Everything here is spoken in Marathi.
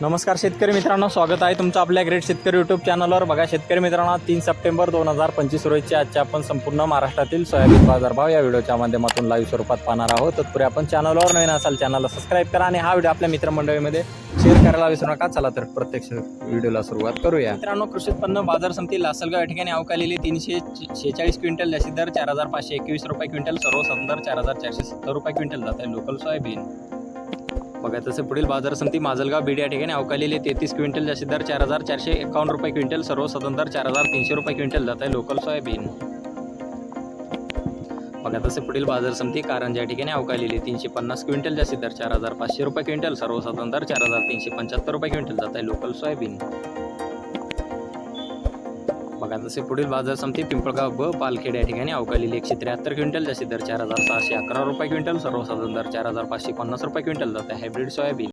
नमस्कार शेतकरी मित्रांनो स्वागत आहे तुमचं आपल्या ग्रेट शेतकरी यूट्यूब चॅनलवर बघा शेतकरी मित्रांनो तीन सप्टेंबर दोन हजार पंचवीस रोजचे आजच्या आपण संपूर्ण महाराष्ट्रातील सोयाबीन बाजारभाव या व्हिडिओच्या माध्यमातून लाईव्ह स्वरूपात पाहणार आहोत. तत्पूर्वी आपण चॅनलवर नवीन असाल चॅनलला सबस्क्राईब करा आणि हा व्हिडिओ आपल्या मित्रमंडळीमध्ये शेअर करायला विसरू नका. चला तर प्रत्यक्ष व्हिडिओला सुरुवात करूया. मित्रांनो कृषी उत्पन्न बाजार समिती लासलगाव या ठिकाणी अवकालेली तीनशे शेहेचाळीस क्विंटल जास्तीत दर चार हजार पाचशे एकवीस रुपये क्विंटल सर्व दर चार हजार चारशे सत्तर रुपये क्विंटल जात आहे. लोकल सोयाबीन बघा तसं पुढील बाजार समिती माजलगाव बीड या ठिकाणी अवकालेले तेहतीस क्विंटल जास्तीत दर चार हजार चारशे एकावन्न रुपये क्विंटल सर्वसाधारण दर चार हजार तीनशे रुपये क्विंटल जात आहे लोकल सोयाबीन. बघा तसे पुढील बाजार समिती कारंज या ठिकाणी अवकालेली तीनशे पन्नास क्विंटल जास्तीत दर चार हजार पाचशे रुपये क्विंटल सर्वसाधारण दर चार हजार तीनशे पंच्याहत्तर रुपये क्विंटल जात आहे लोकल सोयाबीन. बघा जसे पुढील बाजार समिती पिंपळगाव ब पालखेड या ठिकाणी अवकालेली एकशे त्र्याहत्तर क्विंटल जसे दर चार हजार सहाशे अकरा रुपये क्विंटल सर्वसाधारण दर चार हजार पाचशे पन्नास रुपये क्विंटल जाते हायब्रिड सोयाबीन.